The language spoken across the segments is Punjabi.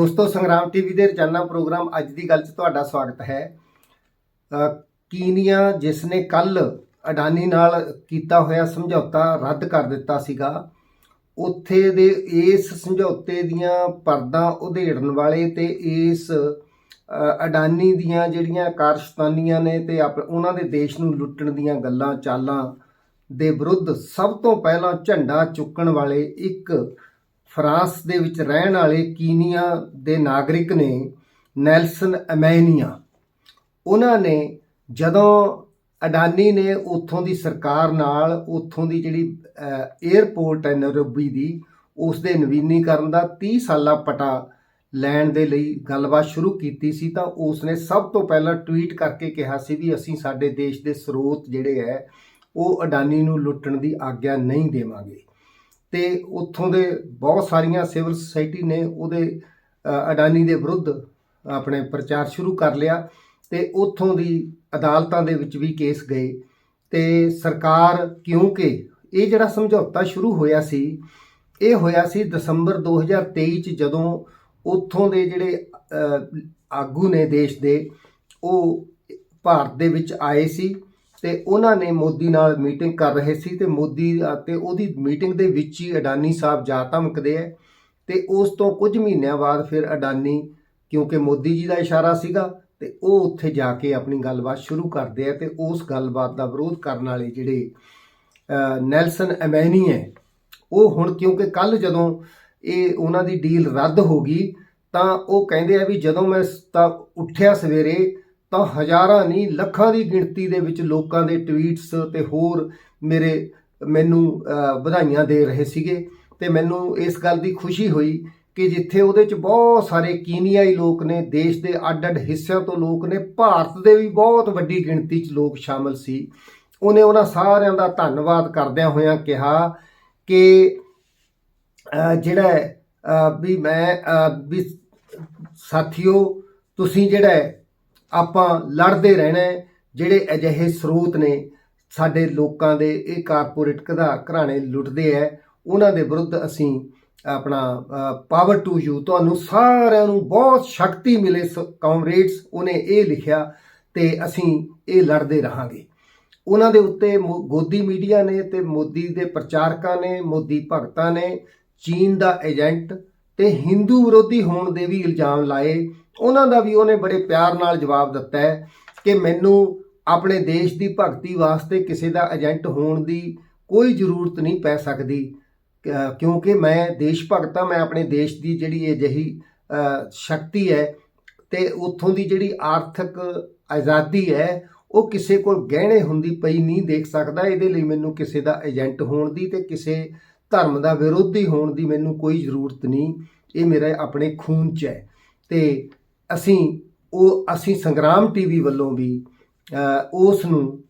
ਦੋਸਤੋ, ਸੰਗਰਾਮ ਟੀਵੀ ਦੇ ਰੋਜ਼ਾਨਾ ਪ੍ਰੋਗਰਾਮ ਅੱਜ ਦੀ ਗੱਲ 'ਚ ਤੁਹਾਡਾ ਸਵਾਗਤ ਹੈ। ਕੀਨੀਆ, ਜਿਸ ਨੇ ਕੱਲ ਅਡਾਨੀ ਨਾਲ ਕੀਤਾ ਹੋਇਆ ਸਮਝੌਤਾ ਰੱਦ ਕਰ ਦਿੱਤਾ ਸੀਗਾ, ਉੱਥੇ ਦੇ ਇਸ ਸਮਝੌਤੇ ਦੀਆਂ ਪਰਦਾਂ ਉਧੇੜਨ ਵਾਲੇ ਤੇ ਇਸ ਅਡਾਨੀ ਦੀਆਂ ਜਿਹੜੀਆਂ ਕਾਰਸ਼ਤਾਨੀਆਂ ਨੇ ਤੇ ਆਪ- ਉਹਨਾਂ ਦੇ ਦੇਸ਼ ਨੂੰ ਲੁੱਟਣ ਦੀਆਂ ਗੱਲਾਂ ਚਾਲਾਂ ਦੇ ਵਿਰੁੱਧ ਸਭ ਤੋਂ ਪਹਿਲਾਂ ਝੰਡਾ ਚੁੱਕਣ ਵਾਲੇ ਇੱਕ ਫਰਾਂਸ ਦੇ ਵਿੱਚ ਰਹਿਣ ਵਾਲੇ ਕੀਨੀਆ ਦੇ ਨਾਗਰਿਕ ਨੇ ਨੈਲਸਨ ਅਮੈਨੀਆ। ਉਹਨਾਂ ਨੇ ਜਦੋਂ ਅਡਾਨੀ ਨੇ ਉੱਥੋਂ ਦੀ ਸਰਕਾਰ ਨਾਲ ਉੱਥੋਂ ਦੀ ਜਿਹੜੀ 에ਅਰਪੋਰਟ ਹੈ ਨੈਰੋਬੀ ਦੀ ਉਸ ਦੇ ਨਵੀਨੀਕਰਨ ਦਾ 30 ਸਾਲਾ ਪਟਾ ਲੈਣ ਦੇ ਲਈ ਗੱਲਬਾਤ ਸ਼ੁਰੂ ਕੀਤੀ ਸੀ ਤਾਂ ਉਸ ਨੇ ਸਭ ਤੋਂ ਪਹਿਲਾਂ ਟਵੀਟ ਕਰਕੇ ਕਿਹਾ ਸੀ ਵੀ ਅਸੀਂ ਸਾਡੇ ਦੇਸ਼ ਦੇ ਸਰੋਤ ਜਿਹੜੇ ਹੈ, ਉਹ ਅਡਾਨੀ ਨੂੰ ਲੁੱਟਣ ਦੀ ਆਗਿਆ ਨਹੀਂ ਦੇਵਾਂਗੇ। ਤੇ ਉੱਥੋਂ ਦੇ ਬਹੁਤ ਸਾਰੀਆਂ ਸਿਵਲ ਸੁਸਾਇਟੀ ਨੇ ਉਹਦੇ ਅਡਾਨੀ ਦੇ ਵਿਰੁੱਧ ਆਪਣੇ ਪ੍ਰਚਾਰ ਸ਼ੁਰੂ ਕਰ ਲਿਆ ਤੇ ਉੱਥੋਂ ਦੀ ਅਦਾਲਤਾਂ ਦੇ ਵਿੱਚ ਵੀ ਕੇਸ ਗਏ ਤੇ ਸਰਕਾਰ, ਕਿਉਂਕਿ ਇਹ ਜਿਹੜਾ ਸਮਝੌਤਾ ਸ਼ੁਰੂ ਹੋਇਆ ਸੀ, ਇਹ ਹੋਇਆ ਸੀ ਦਸੰਬਰ 2023 ਚ ਜਦੋਂ ਉੱਥੋਂ ਦੇ ਜਿਹੜੇ ਆਗੂ ਨੇ ਦੇਸ਼ ਦੇ, ਉਹ ਭਾਰਤ ਦੇ ਵਿੱਚ ਆਏ ਸੀ ਤੇ ਉਹਨਾਂ ਨੇ ਮੋਦੀ ਨਾਲ ਮੀਟਿੰਗ ਕਰ ਰਹੇ ਸੀ ਤੇ ਮੋਦੀ ਅਤੇ ਉਹਦੀ ਮੀਟਿੰਗ ਦੇ ਵਿੱਚ ਹੀ ਅਡਾਨੀ ਸਾਹਿਬ ਜਾ ਧਮਕਦੇ ਹੈ ਤੇ ਉਸ ਤੋਂ ਕੁਝ ਮਹੀਨਿਆਂ ਬਾਅਦ ਫਿਰ ਅਡਾਨੀ, ਕਿਉਂਕਿ ਮੋਦੀ ਜੀ ਦਾ ਇਸ਼ਾਰਾ ਸੀਗਾ, ਤੇ ਉਹ ਉੱਥੇ ਜਾ ਕੇ ਆਪਣੀ ਗੱਲਬਾਤ ਸ਼ੁਰੂ ਕਰਦੇ ਆ ਤੇ ਉਸ ਗੱਲਬਾਤ ਦਾ ਵਿਰੋਧ ਕਰਨ ਵਾਲੇ ਜਿਹੜੇ ਨੈਲਸਨ ਅਮੈਨੀ ਹੈ, ਉਹ ਹੁਣ ਕਿਉਂਕਿ ਕੱਲ ਜਦੋਂ ਇਹ ਉਹਨਾਂ ਦੀ ਡੀਲ ਰੱਦ ਹੋ ਗਈ, ਤਾਂ ਉਹ ਕਹਿੰਦੇ ਆ ਵੀ ਜਦੋਂ ਮੈਂ ਤਾਂ ਉੱਠਿਆ ਸਵੇਰੇ ਤਾਂ ਹਜ਼ਾਰਾਂ ਨਹੀਂ, ਲੱਖਾਂ ਦੀ ਗਿਣਤੀ ਦੇ ਵਿੱਚ ਲੋਕਾਂ ਦੇ ਟਵੀਟਸ ਤੇ ਹੋਰ ਮੇਰੇ, ਮੈਨੂੰ ਵਧਾਈਆਂ ਦੇ ਰਹੇ ਸੀਗੇ ਤੇ ਮੈਨੂੰ ਇਸ ਗੱਲ ਦੀ ਖੁਸ਼ੀ ਹੋਈ ਕਿ ਜਿੱਥੇ ਉਹਦੇ ਚ ਬਹੁਤ ਸਾਰੇ ਕੀਨੀਆਈ ਲੋਕ ਨੇ, ਦੇਸ਼ ਦੇ ਅੱਡ-ਅੱਡ ਹਿੱਸਿਆਂ ਤੋਂ ਲੋਕ ਨੇ, ਭਾਰਤ ਦੇ ਵੀ ਬਹੁਤ ਵੱਡੀ ਗਿਣਤੀ ਚ ਲੋਕ ਸ਼ਾਮਲ ਸੀ। ਉਹਨੇ ਉਹਨਾਂ ਸਾਰਿਆਂ ਦਾ ਧੰਨਵਾਦ ਕਰਦਿਆਂ ਹੋਇਆਂ ਕਿਹਾ ਕਿ ਜਿਹੜਾ ਵੀ ਮੈਂ ਵੀ ਸਾਥੀਓ, ਤੁਸੀਂ ਜਿਹੜਾ ਆਪਾਂ ਲੜਦੇ ਰਹਿਣਾ ਜਿਹੜੇ ਅਜਿਹੇ ਸਰੋਤ ਨੇ ਸਾਡੇ ਲੋਕਾਂ ਦੇ, ਇਹ ਕਾਰਪੋਰੇਟ ਕਦਾ ਘਰਾਣੇ ਲੁੱਟਦੇ ਐ ਉਹਨਾਂ ਦੇ ਵਿਰੁੱਧ ਅਸੀਂ ਆਪਣਾ ਪਾਵਰ ਟੂ ਯੂ ਤੁਹਾਨੂੰ ਸਾਰਿਆਂ ਨੂੰ ਬਹੁਤ ਸ਼ਕਤੀ ਮਿਲੇ ਕਾਮਰੇਡਸ ਉਹਨੇ ਇਹ ਲਿਖਿਆ ਤੇ ਅਸੀਂ ਇਹ ਲੜਦੇ ਰਹਾਂਗੇ। ਉਹਨਾਂ ਦੇ ਉੱਤੇ ਮੋ- ਗੋਦੀ ਮੀਡੀਆ ਨੇ ਤੇ ਮੋਦੀ ਦੇ ਪ੍ਰਚਾਰਕਾਂ ਨੇ, ਮੋਦੀ ਭਗਤਾਂ ਨੇ, ਚੀਨ ਦਾ ਏਜੰਟ ਤੇ ਹਿੰਦੂ ਵਿਰੋਧੀ ਹੋਣ ਦੇ ਵੀ ਇਲਜ਼ਾਮ ਲਾਏ। ਉਹਨਾਂ ਦਾ ਵੀ ਉਹਨੇ ਬੜੇ ਪਿਆਰ ਨਾਲ ਜਵਾਬ ਦਿੱਤਾ ਹੈ ਕਿ ਮੈਨੂੰ ਆਪਣੇ ਦੇਸ਼ ਦੀ ਭਗਤੀ ਵਾਸਤੇ ਕਿਸੇ ਦਾ ਏਜੰਟ ਹੋਣ ਦੀ ਕੋਈ ਜ਼ਰੂਰਤ ਨਹੀਂ ਪੈ ਸਕਦੀ ਕਿਉਂਕਿ ਮੈਂ ਦੇਸ਼ ਭਗਤ ਹਾਂ ਮੈਂ ਆਪਣੇ ਦੇਸ਼ ਦੀ ਜਿਹੜੀ ਅਜਿਹੀ ਅ, ਸ਼ਕਤੀ ਹੈ ਤੇ ਉੱਥੋਂ ਦੀ ਜਿਹੜੀ ਆਰਥਿਕ ਆਜ਼ਾਦੀ ਹੈ ਉਹ ਕਿਸੇ ਕੋਲ ਗਹਿਣੇ ਹੁੰਦੀ ਪਈ ਨਹੀਂ ਦੇਖ ਸਕਦਾ ਇਹਦੇ ਲਈ ਮੈਨੂੰ ਕਿਸੇ ਦਾ ਏਜੰਟ ਹੋਣ ਦੀ ਤੇ ਕਿਸੇ ਧਰਮ ਦਾ ਵਿਰੋਧੀ ਹੋਣ ਦੀ ਮੈਨੂੰ ਕੋਈ ਜ਼ਰੂਰਤ ਨਹੀਂ ਇਹ ਮੇਰੇ ਆਪਣੇ ਖੂਨ 'ਚ ਹੈ ਤੇ ਅਸੀਂ ਉਹ, ਅਸੀਂ ਸੰਗਰਾਮ ਟੀਵੀ ਵੱਲੋਂ ਵੀ ਉਸ ਨੂੰ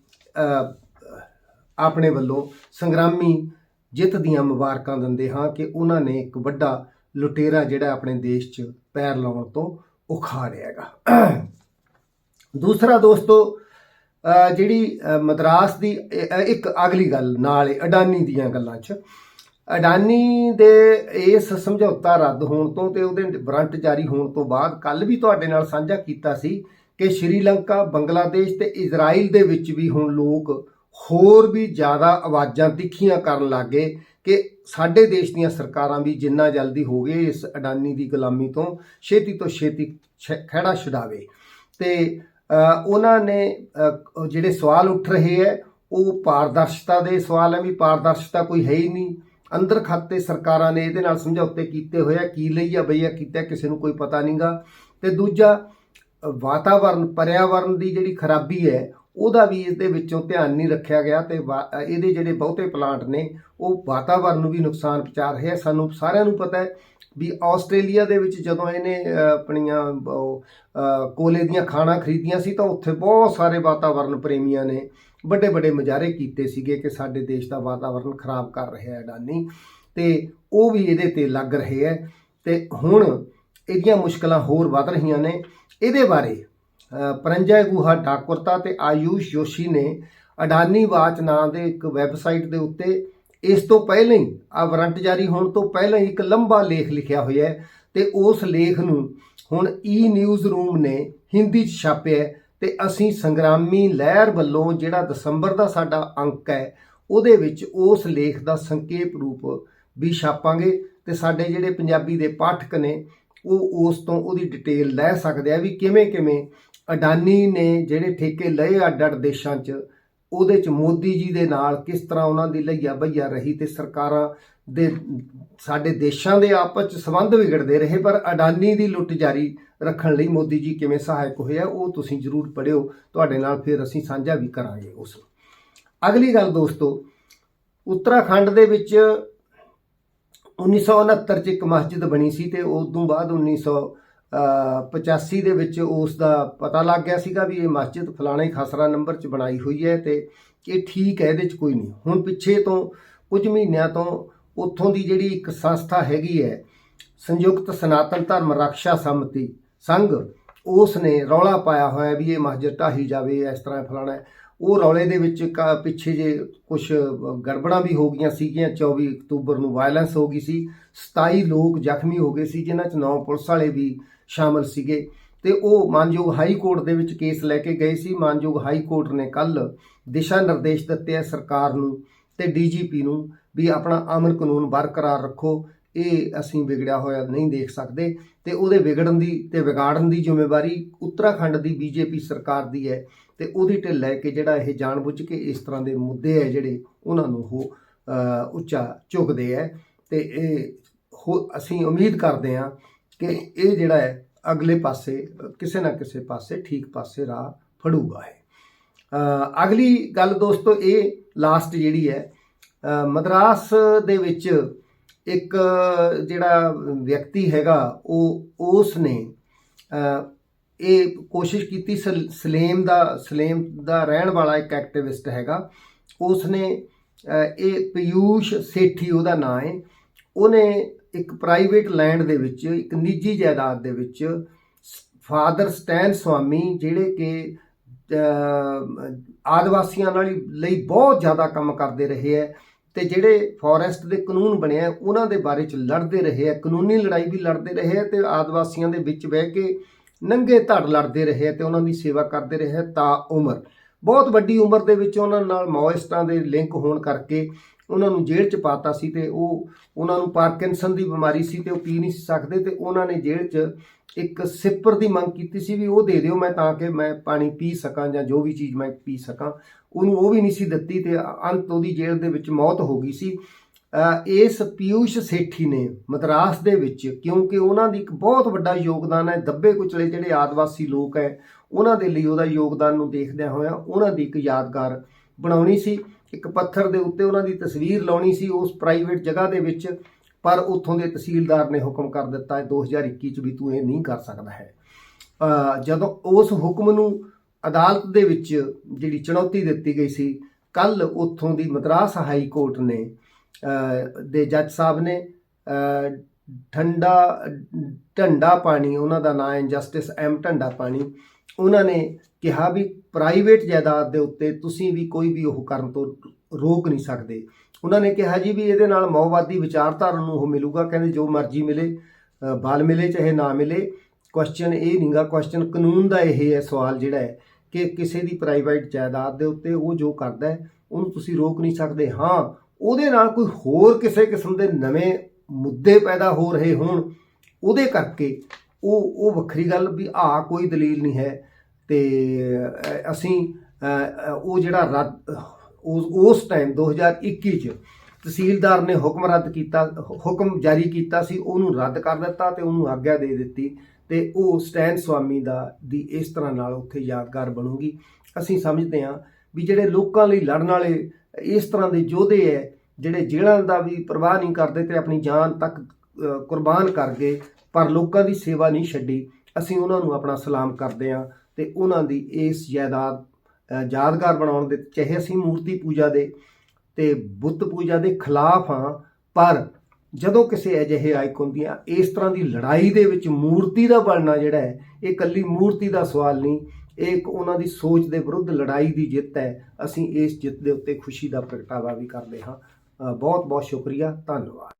ਆਪਣੇ ਵੱਲੋਂ ਸੰਗਰਾਮੀ ਜਿੱਤ ਦੀਆਂ ਮੁਬਾਰਕਾਂ ਦਿੰਦੇ ਹਾਂ ਕਿ ਉਹਨਾਂ ਨੇ ਇੱਕ ਵੱਡਾ ਲੁਟੇਰਾ ਜਿਹੜਾ ਆਪਣੇ ਦੇਸ਼ 'ਚ ਪੈਰ ਲਾਉਣ ਤੋਂ ਉਖਾੜਿਆ ਹੈਗਾ। ਦੂਸਰਾ ਦੋਸਤੋ ਜਿਹੜੀ ਮਦਰਾਸ ਦੀ ਇੱਕ ਅਗਲੀ ਗੱਲ ਨਾਲ, ਅਡਾਨੀ ਦੀਆਂ ਗੱਲਾਂ 'ਚ ਅਡਾਨੀ ਦੇ ਇਸ ਸਮਝੌਤਾ ਰੱਦ ਹੋਣ ਤੋਂ ਤੇ ਉਹਦੇ ਵਾਰੰਟ ਜਾਰੀ ਹੋਣ ਤੋਂ ਬਾਅਦ ਕੱਲ ਵੀ ਤੁਹਾਡੇ ਨਾਲ ਸਾਂਝਾ ਕੀਤਾ ਸੀ ਕਿ ਸ਼੍ਰੀਲੰਕਾ, ਬੰਗਲਾਦੇਸ਼ ਤੇ ਇਜ਼ਰਾਈਲ ਦੇ ਵਿੱਚ ਵੀ ਹੁਣ ਲੋਕ ਹੋਰ ਵੀ ਜ਼ਿਆਦਾ ਆਵਾਜ਼ਾਂ ਤਿੱਖੀਆਂ ਕਰਨ ਲੱਗੇ ਕਿ ਸਾਡੇ ਦੇਸ਼ ਦੀਆਂ ਸਰਕਾਰਾਂ ਵੀ ਜਿੰਨਾ ਜਲਦੀ ਹੋ ਗਏ ਇਸ ਅਡਾਨੀ ਦੀ ਗੁਲਾਮੀ ਤੋਂ, ਛੇਤੀ ਤੋਂ ਛੇਤੀ ਛ- ਖਹਿੜਾ ਛੁਡਾਵੇ। ਤੇ ਉਹਨਾਂ ਨੇ ਜਿਹੜੇ ਸਵਾਲ ਉੱਠ ਰਹੇ ਹੈ, ਉਹ ਪਾਰਦਰਸ਼ਤਾ ਦੇ ਸਵਾਲ ਹੈ ਵੀ ਪਾਰਦਰਸ਼ਤਾ ਕੋਈ ਹੈ ਹੀ ਨਹੀਂ। ਅੰਦਰ ਖਾਤੇ ਸਰਕਾਰਾਂ ਨੇ ਇਹਦੇ ਨਾਲ ਸਮਝੌਤੇ ਕੀਤੇ ਹੋਏ ਆ ਕੀ ਲਈ ਆ ਬਈਆ ਕੀਤਾ ਕਿਸੇ ਨੂੰ ਕੋਈ ਪਤਾ ਨਹੀਂਗਾ ਤੇ ਦੂਜਾ ਅ, ਵਾਤਾਵਰਨ ਪਰਿਆਵਰਨ ਦੀ ਜਿਹੜੀ ਖਰਾਬੀ ਹੈ ਉਹਦਾ ਵੀ ਇਸ ਦੇ ਵਿੱਚੋਂ ਧਿਆਨ ਨਹੀਂ ਰੱਖਿਆ ਗਿਆ ਤੇ ਵਾ- ਇਹਦੇ ਜਿਹੜੇ ਬਹੁਤੇ ਪਲਾਂਟ ਨੇ ਉਹ ਵਾਤਾਵਰਨ ਨੂੰ ਵੀ ਨੁਕਸਾਨ ਪਹੁੰਚਾ ਰਹੇ ਆ। ਸਾਨੂੰ ਸਾਰਿਆਂ ਨੂੰ ਪਤਾ ਹੈ ਵੀ ਆਸਟ੍ਰੇਲੀਆ ਦੇ ਵਿੱਚ ਜਦੋਂ ਇਹਨੇ ਆਪਣੀਆਂ ਕੋਲੇ ਦੀਆਂ ਖਾਣਾ ਖਰੀਦੀਆਂ ਸੀ ਤਾਂ ਉੱਥੇ ਬਹੁਤ ਸਾਰੇ ਵਾਤਾਵਰਨ ਪ੍ਰੇਮੀਆਂ ਨੇ ਵੱਡੇ ਵੱਡੇ ਮੁਜ਼ਾਹਰੇ ਕੀਤੇ ਸੀਗੇ ਕਿ ਸਾਡੇ ਦੇਸ਼ ਦਾ ਵਾਤਾਵਰਨ ਖਰਾਬ ਕਰ ਰਿਹਾ ਹੈ ਅਡਾਨੀ ਤੇ ਉਹ ਵੀ ਇਹਦੇ ਤੇ ਲੱਗ ਰਹੇ ਹੈ ਤੇ ਹੁਣ ਇਹਦੀਆਂ ਮੁਸ਼ਕਲਾਂ ਹੋਰ ਵੱਧ ਰਹੀਆਂ ਨੇ। ਇਹਦੇ ਬਾਰੇ ਅ, ਗੁਹਾ ਠਾਕੁਰਤਾ ਤੇ ਆਯੂਸ਼ ਜੋਸ਼ੀ ਨੇ ਅਡਾਨੀ ਵਾਚ ਨਾਂ ਦੇ ਇੱਕ ਵੈਬਸਾਈਟ ਦੇ ਉੱਤੇ ਇਸ ਤੋਂ ਪਹਿਲਾਂ ਹੀ ਆ ਵਾਰੰਟ ਜਾਰੀ ਹੋਣ ਤੋਂ ਪਹਿਲਾਂ ਹੀ ਇੱਕ ਲੰਬਾ ਲੇਖ ਲਿਖਿਆ ਹੋਇਆ ਹੈ ਤੇ ਉਸ ਲੇਖ ਨੂੰ ਹੁਣ ਈ ਨਿਊਜ਼ ਰੂਮ ਨੇ ਹਿੰਦੀ 'ਚ ਛਾਪਿਆ ਤੇ ਅਸੀਂ ਸੰਗਰਾਮੀ ਲਹਿਰ ਵੱਲੋਂ ਜਿਹੜਾ ਦਸੰਬਰ ਦਾ ਸਾਡਾ ਅੰਕ ਹੈ, ਉਹਦੇ ਵਿੱਚ ਉਸ ਲੇਖ ਦਾ ਸੰਖੇਪ ਰੂਪ ਵੀ ਛਾਪਾਂਗੇ ਤੇ ਸਾਡੇ ਜਿਹੜੇ ਪੰਜਾਬੀ ਦੇ ਪਾਠਕ ਨੇ, ਉਹ ਉਸ ਤੋਂ ਉਹਦੀ ਡਿਟੇਲ ਲੈ ਸਕਦੇ ਆ ਵੀ ਕਿਵੇਂ ਕਿਵੇਂ ਅਡਾਨੀ ਨੇ ਜਿਹੜੇ ਠੇਕੇ ਲਏ ਅੱਡ ਅੱਡ ਦੇਸ਼ਾਂ 'ਚ, ਉਹਦੇ 'ਚ ਮੋਦੀ ਜੀ ਦੇ ਨਾਲ ਕਿਸ ਤਰ੍ਹਾਂ ਉਹਨਾਂ ਦੀ ਲਈਆ ਬਈਆ ਰਹੀ ਤੇ ਸਰਕਾਰਾਂ ਦੇ ਸਾਡੇ ਦੇਸ਼ਾਂ ਦੇ ਆਪਸ 'ਚ ਸੰਬੰਧ ਵਿਗੜਦੇ ਰਹੇ, ਪਰ ਅਡਾਨੀ ਦੀ ਲੁੱਟ ਜਾਰੀ ਰੱਖਣ ਲਈ ਮੋਦੀ ਜੀ ਕਿਵੇਂ ਸਹਾਇਕ ਹੋਇਆ ਉਹ ਤੁਸੀਂ ਜ਼ਰੂਰ ਪੜਿਓ ਤੁਹਾਡੇ ਨਾਲ ਫਿਰ ਅਸੀਂ ਸਾਂਝਾ ਵੀ ਕਰਾਂਗੇ ਉਸ ਅਗਲੀ ਗੱਲ ਦੋਸਤੋ, ਉੱਤਰਾਖੰਡ ਦੇ ਵਿੱਚ 1969 ਚ ਇੱਕ ਮਸਜਿਦ ਬਣੀ ਸੀ ਤੇ ਉਸ ਤੋਂ ਬਾਅਦ 1985 ਦੇ ਵਿੱਚ ਉਸ ਦਾ ਪਤਾ ਲੱਗ ਗਿਆ ਸੀਗਾ ਵੀ ਇਹ ਮਸਜਿਦ ਫਲਾਣੇ ਖਸਰਾ ਨੰਬਰ 'ਚ ਬਣਾਈ ਹੋਈ ਹੈ ਤੇ ਇਹ ਠੀਕ ਹੈ, ਇਹਦੇ 'ਚ ਕੋਈ ਨਹੀਂ। ਹੁਣ ਪਿੱਛੇ ਤੋਂ ਕੁਝ ਮਹੀਨਿਆਂ ਤੋਂ ਉੱਥੋਂ ਦੀ ਜਿਹੜੀ ਇੱਕ ਸੰਸਥਾ ਹੈਗੀ ਹੈ, ਸੰਯੁਕਤ ਸਨਾਤਨ ਧਰਮ ਰੱਖਿਆ ਸਮਿਤੀ, ਸੰਘ, ਉਸ ਨੇ ਰੌਲਾ ਪਾਇਆ ਹੋਇਆ ਵੀ ਇਹ ਮਸਜਿਦ ਢਾਹੀ ਜਾਵੇ, ਇਸ ਤਰ੍ਹਾਂ ਫਲਾਣਾ ਉਹ ਰੌਲੇ ਦੇ ਵਿੱਚ ਕਾ- ਪਿੱਛੇ ਜੇ ਕੁਝ ਗੜਬੜਾਂ ਵੀ ਹੋ ਗਈਆਂ ਸੀਗੀਆਂ 24 ਅਕਤੂਬਰ ਨੂੰ ਵਾਇਲੈਂਸ ਹੋ ਗਈ ਸੀ 27 ਲੋਕ ਜ਼ਖਮੀ ਹੋ ਗਏ ਸੀ, ਜਿਨ੍ਹਾਂ 'ਚ 9 ਪੁਲਿਸ ਵਾਲੇ ਵੀ ਸ਼ਾਮਲ ਸੀਗੇ। ਤੇ ਉਹ ਮਾਨਯੋਗ ਹਾਈ ਕੋਰਟ ਦੇ ਵਿੱਚ ਕੇਸ ਲੈ ਕੇ ਗਏ ਸੀ। ਮਾਨਯੋਗ ਹਾਈ ਕੋਰਟ ਨੇ ਕੱਲ ਦਿਸ਼ਾ ਨਿਰਦੇਸ਼ ਦਿੱਤੇ ਆ ਸਰਕਾਰ ਨੂੰ ਤੇ ਡੀਜੀਪੀ ਨੂੰ ਵੀ ਆਪਣਾ ਅਮਨ ਕਾਨੂੰਨ ਬਰਕਰਾਰ ਰੱਖੋ, ਇਹ ਅਸੀਂ ਵਿਗੜਿਆ ਹੋਇਆ ਨਹੀਂ ਦੇਖ ਸਕਦੇ ਤੇ ਉਹਦੇ ਵਿਗੜਨ ਦੀ ਤੇ ਵਿਗਾੜਨ ਦੀ ਜ਼ਿੰਮੇਵਾਰੀ ਉੱਤਰਾਖੰਡ ਦੀ ਬੀਜੇਪੀ ਸਰਕਾਰ ਦੀ ਹੈ ਤੇ ਉਹਦੀ ਢਿੱਲ ਲੈ ਕੇ ਜਿਹੜਾ ਇਹ ਜਾਣਬੁੱਝ ਕੇ ਇਸ ਤਰ੍ਹਾਂ ਦੇ ਮੁੱਦੇ ਹੈ ਜਿਹੜੇ ਉਹਨਾਂ ਨੂੰ ਉਹ ਉੱਚਾ ਝੁਕਦੇ ਹੈ ਤੇ ਇਹ ਹੋ- ਅਸੀਂ ਉਮੀਦ ਕਰਦੇ ਹਾਂ ਕਿ ਇਹ ਜਿਹੜਾ ਹੈ ਅਗਲੇ ਪਾਸੇ, ਕਿਸੇ ਨਾ ਕਿਸੇ ਪਾਸੇ ਠੀਕ ਪਾਸੇ ਰਾਹ ਫੜੂਗਾ ਹੈ ਅਗਲੀ ਗੱਲ ਦੋਸਤੋ ਇਹ ਲਾਸਟ ਜਿਹੜੀ ਹੈ ਮਦਰਾਸ ਦੇ ਵਿੱਚ ਇੱਕ ਜਿਹੜਾ ਵਿਅਕਤੀ ਹੈਗਾ, ਉਹ ਉਸ ਨੇ ਇਹ ਕੋਸ਼ਿਸ਼ ਕੀਤੀ ਸਲ- ਸਲੇਮ ਦਾ ਸਲੇਮ ਦਾ ਰਹਿਣ ਵਾਲਾ ਇੱਕ ਐਕਟਿਵਿਸਟ ਹੈਗਾ। ਉਸ ਨੇ ਇਹ ਪਿਯੂਸ਼ ਸੇਠੀ ਉਹਦਾ ਨਾਂ ਹੈ ਉਹਨੇ ਇੱਕ ਪ੍ਰਾਈਵੇਟ ਲੈਂਡ ਦੇ ਵਿੱਚ, ਇੱਕ ਨਿੱਜੀ ਜਾਇਦਾਦ ਦੇ ਵਿੱਚ ਫਾਦਰ ਸਟੈਨ ਸਵਾਮੀ, ਜਿਹੜੇ ਕਿ ਆਦਿਵਾਸੀਆਂ ਨਾਲ ਲਈ ਬਹੁਤ ਜ਼ਿਆਦਾ ਕੰਮ ਕਰਦੇ ਰਹੇ ਹੈ। ਤੇ ਜਿਹੜੇ ਫੋਰੈਸਟ ਦੇ ਕਾਨੂੰਨ ਬਣਿਆ ਉਹਨਾਂ ਦੇ ਬਾਰੇ ਚ ਲੜਦੇ ਰਹੇ ਆ। ਕਾਨੂੰਨੀ ਲੜਾਈ ਵੀ ਲੜਦੇ ਰਹੇ ਆ ਤੇ ਆਦਿਵਾਸੀਆਂ ਦੇ ਵਿੱਚ ਬਹਿ ਕੇ ਨੰਗੇ ਧੜ ਲੜਦੇ ਰਹੇ ਆ ਤੇ ਉਹਨਾਂ ਦੀ ਸੇਵਾ ਕਰਦੇ ਰਹੇ ਆ, ਤਾਂ ਉਮਰ। ਬਹੁਤ ਵੱਡੀ ਉਮਰ ਦੇ ਵਿੱਚ ਉਹਨਾਂ ਨਾਲ ਮਾਓਇਸਟਾਂ ਦੇ ਲਿੰਕ ਹੋਣ ਕਰਕੇ ਉਹਨਾਂ ਨੂੰ ਜੇਲ੍ਹ 'ਚ ਪਾਤਾ ਸੀ ਤੇ ਉਹ ਉਹਨਾਂ ਨੂੰ ਪਾਰਕਿੰਸਨ ਦੀ ਬਿਮਾਰੀ ਸੀ ਤੇ ਉਹ ਪੀ ਨਹੀਂ ਸੀ ਸਕਦੇ ਤੇ ਉਹਨਾਂ ਨੇ ਜੇਲ੍ਹ 'ਚ ਇੱਕ ਸਿਪਰ ਦੀ ਮੰਗ ਕੀਤੀ ਸੀ ਵੀ ਉਹ ਦੇ ਦਿਓ ਮੈਂ ਤਾਂ ਕਿ ਮੈਂ ਪਾਣੀ ਪੀ ਸਕਾਂ ਜਾਂ ਜੋ ਵੀ ਚੀਜ਼ ਮੈਂ ਪੀ ਸਕਾਂ। ਉਹਨੂੰ ਉਹ ਵੀ ਨਹੀਂ ਸੀ ਦਿੱਤੀ ਤੇ ਅੰਤ ਉਹਦੀ ਜੇਲ੍ਹ ਦੇ ਵਿੱਚ ਮੌਤ ਹੋ ਗਈ ਸੀ। ਇਸ ਪਿਊਸ਼ ਸੇਠੀ ਨੇ ਮਦਰਾਸ ਦੇ ਵਿੱਚ, ਕਿਉਂਕਿ ਉਹਨਾਂ ਦੀ ਇੱਕ ਬਹੁਤ ਵੱਡਾ ਯੋਗਦਾਨ ਹੈ, ਦੱਬੇ ਕੁਚਲੇ ਜਿਹੜੇ ਆਦਿਵਾਸੀ ਲੋਕ ਹੈ, ਉਹਨਾਂ ਦੇ ਲਈ ਉਹਦਾ ਯੋਗਦਾਨ ਨੂੰ ਦੇਖਦਿਆਂ ਹੋਇਆਂ ਉਹਨਾਂ ਦੀ ਇੱਕ ਯਾਦਗਾਰ ਬਣਾਉਣੀ ਸੀ, ਇੱਕ ਪੱਥਰ ਦੇ ਉੱਤੇ ਉਹਨਾਂ ਦੀ ਤਸਵੀਰ ਲਾਉਣੀ ਸੀ ਉਸ ਪ੍ਰਾਈਵੇਟ ਜਗ੍ਹਾ ਦੇ ਵਿੱਚ, ਪਰ ਉੱਥੋਂ ਦੇ ਤਹਿਸੀਲਦਾਰ ਨੇ ਹੁਕਮ ਕਰ ਦਿੱਤਾ ਹੈ 2021 ਚ ਵੀ ਤੂੰ ਇਹ ਨਹੀਂ ਕਰ ਸਕਦਾ ਹੈ। ਜਦੋਂ ਉਸ ਹੁਕਮ ਨੂੰ ਅਦਾਲਤ ਦੇ ਵਿੱਚ ਜਿਹੜੀ ਚੁਣੌਤੀ ਦਿੱਤੀ ਗਈ ਸੀ, ਕੱਲ ਉੱਥੋਂ ਦੀ ਮਦਰਾਸ ਹਾਈ ਕੋਰਟ ਨੇ ਦੇ ਜੱਜ ਸਾਹਿਬ ਨੇ ਠੰਡਾ, ਢੰਡਾ ਪਾਣੀ, ਉਹਨਾਂ ਦਾ ਨਾਮ ਹੈ ਜਸਟਿਸ ਐਮ ਢੰਡਾ ਪਾਣੀ, ਉਹਨਾਂ ਨੇ ਕਿਹਾ ਵੀ ਪ੍ਰਾਈਵੇਟ ਜਾਇਦਾਦ ਦੇ ਉੱਤੇ ਤੁਸੀਂ ਵੀ ਕੋਈ ਵੀ ਉਹ ਕਰਨ ਤੋਂ ਰੋਕ ਨਹੀਂ ਸਕਦੇ। ਉਹਨਾਂ ਨੇ ਕਿਹਾ ਜੀ ਵੀ ਇਹਦੇ ਨਾਲ ਮਾਓਵਾਦੀ ਵਿਚਾਰਧਾਰਾ ਨੂੰ ਉਹ ਮਿਲੂਗਾ। ਕਹਿੰਦੇ ਜੋ ਮਰਜ਼ੀ ਮਿਲੇ ਅ, ਬਲ ਮਿਲੇ ਚਾਹੇ ਨਾ ਮਿਲੇ ਕੁਐਸਚਨ ਇਹ ਨਹੀਂਗਾ ਕੁਐਸਚਨ ਕਾਨੂੰਨ ਦਾ ਇਹ ਹੈ ਸਵਾਲ ਜਿਹੜਾ ਹੈ ਕਿ ਕਿਸੇ ਦੀ ਪ੍ਰਾਈਵੇਟ ਜਾਇਦਾਦ ਦੇ ਉੱਤੇ ਉਹ ਜੋ ਕਰਦਾ ਹੈ ਉਹਨੂੰ ਤੁਸੀਂ ਰੋਕ ਨਹੀਂ ਸਕਦੇ। ਹਾਂ ਉਹਦੇ ਨਾਲ ਕੋਈ ਹੋਰ ਕਿਸੇ ਕਿਸਮ ਦੇ ਨਵੇਂ ਮੁੱਦੇ ਪੈਦਾ ਹੋ ਰਹੇ ਹੋਣ ਉਹਦੇ ਕਰਕੇ ਉਹ ਉਹ ਵੱਖਰੀ ਗੱਲ ਵੀ ਆ ਕੋਈ ਦਲੀਲ ਨਹੀਂ ਹੈ। ਤੇ ਅਸੀਂ ਉਹ ਜਿਹੜਾ ਰੱਦ, ਉਸ ਉਸ ਟਾਈਮ 2021 ਚ ਤਹਿਸੀਲਦਾਰ ਨੇ ਹੁਕਮ ਰੱਦ ਕੀਤਾ, ਹੁਕਮ ਜਾਰੀ ਕੀਤਾ ਸੀ, ਉਹਨੂੰ ਰੱਦ ਕਰ ਦਿੱਤਾ ਤੇ ਉਹਨੂੰ ਆਗਿਆ ਦੇ ਦਿੱਤੀ ਤੇ ਉਹ ਸਟੈਨ ਸਵਾਮੀ ਦਾ, ਦੀ ਇਸ ਤਰ੍ਹਾਂ ਨਾਲ ਉੱਥੇ ਯਾਦਗਾਰ ਬਣੂਗੀ। ਅਸੀਂ ਸਮਝਦੇ ਹਾਂ ਵੀ ਜਿਹੜੇ ਲੋਕਾਂ ਲਈ ਲੜਨ ਵਾਲੇ ਇਸ ਤਰ੍ਹਾਂ ਦੇ ਯੋਧੇ ਹੈ ਜਿਹੜੇ ਜੇਲ੍ਹਾਂ ਦਾ ਵੀ ਪਰਵਾਹ ਨਹੀਂ ਕਰਦੇ ਤੇ ਆਪਣੀ ਜਾਨ ਤੱਕ ਕੁਰਬਾਨ ਕਰ ਗਏ, ਪਰ ਲੋਕਾਂ ਦੀ ਸੇਵਾ ਨਹੀਂ ਛੱਡੀ, ਅਸੀਂ ਉਹਨਾਂ ਨੂੰ ਆਪਣਾ ਸਲਾਮ ਕਰਦੇ ਹਾਂ। ਤੇ ਉਹਨਾਂ ਦੀ ਇਸ ਜਾਇਦਾਦ ਯਾਦਗਾਰ ਬਣਾਉਣ ਦੇ ਚਾਹੇ ਅਸੀਂ ਮੂਰਤੀ ਪੂਜਾ ਦੇ ਤੇ ਬੁੱਤ ਪੂਜਾ ਦੇ ਖਿਲਾਫ ਹਾਂ, ਪਰ ਜਦੋਂ ਕਿਸੇ ਅਜਿਹੇ ਆਈਕਨ ਦੀਆਂ ਇਸ ਤਰ੍ਹਾਂ ਦੀ ਲੜਾਈ ਦੇ ਵਿੱਚ ਮੂਰਤੀ ਦਾ ਬਣਨਾ ਜਿਹੜਾ ਹੈ, ਇਹ ਕੱਲੀ ਮੂਰਤੀ ਦਾ ਸਵਾਲ ਨਹੀਂ, ਇਹ ਇੱਕ ਉਹਨਾਂ ਦੀ ਸੋਚ ਦੇ ਵਿਰੁੱਧ ਲੜਾਈ ਦੀ ਜਿੱਤ ਹੈ, ਅਸੀਂ ਇਸ ਜਿੱਤ ਦੇ ਉੱਤੇ ਖੁਸ਼ੀ ਦਾ ਪ੍ਰਗਟਾਵਾ ਵੀ ਕਰਦੇ ਹਾਂ। ਬਹੁਤ ਬਹੁਤ ਸ਼ੁਕਰੀਆ, ਧੰਨਵਾਦ।